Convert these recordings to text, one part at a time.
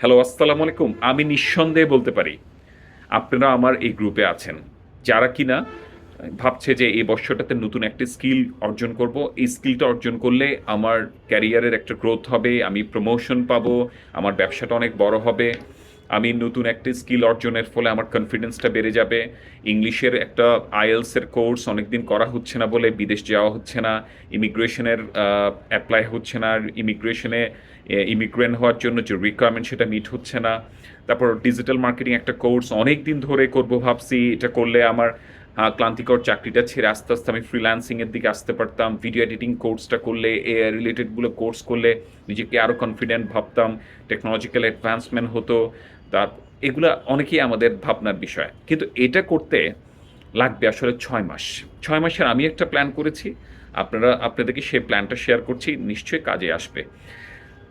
Hello, আসসালামু আলাইকুম। আমি নিঃসন্দেহে বলতে পারি, আপনারা আমার এই গ্রুপে আছেন। যারা কিনা ভাবছে যে এই বছরটাতে নতুন একটা স্কিল অর্জন করব, এই স্কিলটা অর্জন করলে আমার ক্যারিয়ারের একটা গ্রোথ হবে, আমি প্রমোশন পাবো, আমার ব্যবসাটা অনেক বড় হবে। আমি নতুন একটা স্কিল অর্জনের ফলে আমার কনফিডেন্সটা বেড়ে যাবে। ইংলিশের একটা আইএলসের কোর্স অনেকদিন করা হচ্ছে না বলে, বিদেশ যাওয়া হচ্ছে না ইমিগ্রেশনের অ্যাপ্লাই হচ্ছে না ইমিগ্রেশনে ইমিগ্রেন্ট হওয়ার জন্য যে রিকোয়ারমেন্ট সেটা মিট হচ্ছে না। তারপর ডিজিটাল মার্কেটিং একটা কোর্স অনেক দিন ধরে করব ভাবছি। এটা করলে আমার ক্লান্তিকর চাকরিটা ছেড়ে আস্তে আস্তে আমি ফ্রিল্যান্সিংয়ের দিকে আসতে পারতাম। ভিডিও এডিটিং কোর্সটা করলে, এ রিলেটেডগুলো কোর্স করলে নিজেকে আরও কনফিডেন্ট ভাবতাম। টেকনোলজিক্যাল অ্যাডভান্সমেন্ট হতো। তার এগুলা অনেকেই আমাদের ভাবনার বিষয়। কিন্তু এটা করতে লাগবে আসলে ছয় মাস। ছয় মাসের আমি একটা প্ল্যান করেছি, আপনারা, আপনাদেরকে সেই প্ল্যানটা শেয়ার করছি, নিশ্চয়ই কাজে আসবে।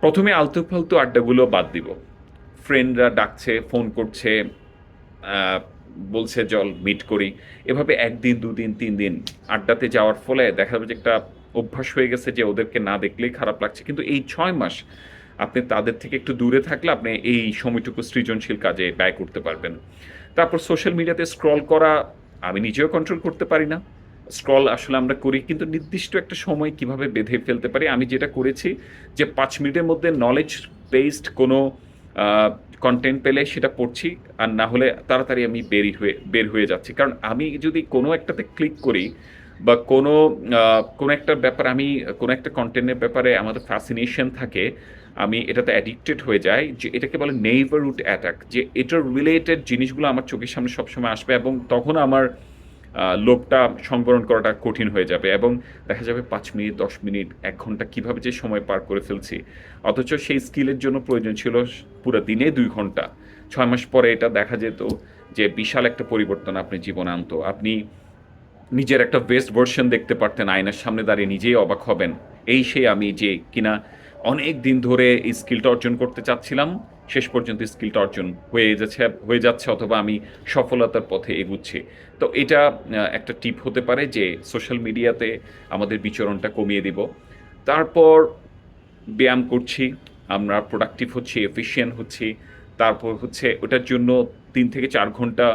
প্রথমে আলতু ফালতু আড্ডাগুলো বাদ দিব। ফ্রেন্ডরা ডাকছে ফোন করছে বলছে জল মিট করি। এভাবে একদিন, দুদিন তিন দিন আড্ডাতে যাওয়ার ফলে দেখা যাবে যে একটা অভ্যাস হয়ে গেছে যে ওদেরকে না দেখলেই খারাপ লাগছে। কিন্তু এই ছয় মাস আপনি তাদের থেকে একটু দূরে থাকলে আপনি এই সময়টুকু সৃজনশীল কাজে ব্যয় করতে পারবেন। তারপর সোশ্যাল মিডিয়াতে স্ক্রল করা আমি নিজেও কন্ট্রোল করতে পারি না। স্ক্রল আসলে আমরা করি, কিন্তু নির্দিষ্ট একটা সময় কীভাবে বেঁধে ফেলতে পারি? আমি যেটা করেছি যে পাঁচ মিনিটের মধ্যে নলেজ বেসড কোনো কন্টেন্ট পেলে সেটা পড়ছি, আর না হলে তাড়াতাড়ি আমি বেরি হয়ে, বের হয়ে যাচ্ছি। কারণ আমি যদি কোনো একটাতে ক্লিক করি বা কোনো কোনো একটা ব্যাপার আমি, কোনো একটা কন্টেন্টের ব্যাপারে আমাদের ফ্যাসিনেশন থাকে আমি এটাতে অ্যাডিক্টেড হয়ে যাই যে এটাকে বলে নেইবারহুড অ্যাটাক যে এটার রিলেটেড জিনিসগুলো আমার চোখের সামনে সবসময় আসবে এবং তখন আমার লোভটা সংবরণ করাটা কঠিন হয়ে যাবে এবং দেখা যাবে পাঁচ মিনিট, দশ মিনিট, এক ঘণ্টা কীভাবে যে সময় পার করে ফেলছি। অথচ সেই স্কিলের জন্য প্রয়োজন ছিল পুরো দিনে দুই ঘণ্টা। ছয় মাস পরে এটা দেখা যেত যে বিশাল একটা পরিবর্তন আপনি জীবনে আনতো। আপনি নিজের একটা বেস্ট ভার্সন দেখতে পারতেন, আয়নার সামনে দাঁড়িয়ে নিজেই অবাক হবেন। এই সেই আমি যে কিনা অনেক দিন ধরে এই স্কিলটা অর্জন করতে চাচ্ছিলাম। শেষ পর্যন্ত স্কিলটা অর্জন হয়ে যাচ্ছে হয়ে যাচ্ছে অথবা আমি সফলতার পথে এগুচ্ছি। তো এটা একটা টিপ হতে পারে যে সোশ্যাল মিডিয়াতে আমাদের বিচরণটা কমিয়ে দিব। তারপর ব্যায়াম করছি, আমরা প্রোডাক্টিভ হচ্ছি এফিশিয়েন্ট হচ্ছি। তারপর হচ্ছে ওটার জন্য তিন থেকে চার ঘণ্টা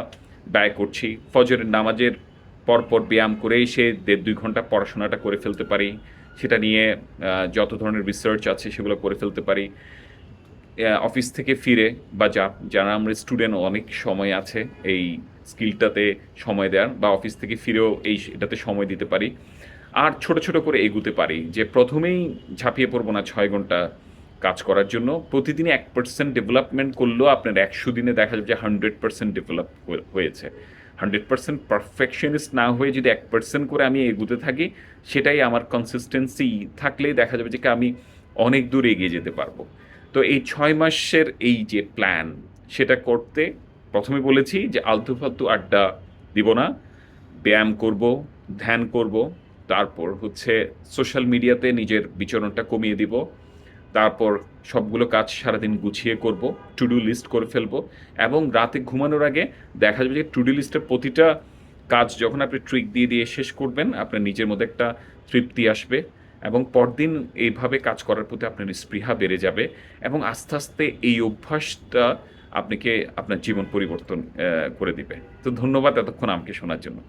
ব্যয় করছি। ফজরের নামাজের পরপর ব্যায়াম করে এসে দেড় দুই ঘণ্টা পড়াশোনাটা করে ফেলতে পারি। সেটা নিয়ে যত ধরনের রিসার্চ আছে সেগুলো করে ফেলতে পারি। অফিস থেকে ফিরে বা যা, যারা আমরা স্টুডেন্ট অনেক সময় আছে এই স্কিলটাতে সময় দেওয়ার বা অফিস থেকে ফিরেও এই এটাতে সময় দিতে পারি। আর ছোট ছোট করে এগুতে পারি যে প্রথমেই ঝাঁপিয়ে পড়ব না ছয় ঘণ্টা কাজ করার জন্য। প্রতিদিনে এক পার্সেন্ট ডেভেলপমেন্ট করলেও আপনার একশো দিনে দেখা যাবে যে হান্ড্রেড পার্সেন্ট ডেভেলপ হয়েছে। হান্ড্রেড পার্সেন্ট পারফেকশনিস্ট না হয়ে যদি এক পার্সেন্ট করে আমি এগুতে থাকি, সেটাই আমার কনসিস্টেন্সি থাকলেই দেখা যাবে যে আমি অনেক দূর এগিয়ে যেতে পারব। তো এই ছয় মাসের এই যে প্ল্যান সেটা করতে প্রথমে বলেছি যে আলতু ফালতু আড্ডা দিব না, ব্যায়াম করব, ধ্যান করব, তারপর হচ্ছে সোশ্যাল মিডিয়াতে নিজের বিচরণটা কমিয়ে দিব। তারপর সবগুলো কাজ সারাদিন গুছিয়ে করব টু ডু লিস্ট করে ফেলব এবং রাতে ঘুমানোর আগে দেখা যাবে যে টু ডু লিস্টের প্রতিটা কাজ যখন আপনি ট্রিক দিয়ে দিয়ে শেষ করবেন, আপনার নিজের মধ্যে একটা তৃপ্তি আসবে এবং পরদিন এইভাবে কাজ করার প্রতি আপনার স্পৃহা বেড়ে যাবে এবং আস্তে আস্তে এই অভ্যাসটা আপনাকে আপনার জীবন পরিবর্তন করে দিবে। তো ধন্যবাদ এতক্ষণ আমাকে শোনার জন্য।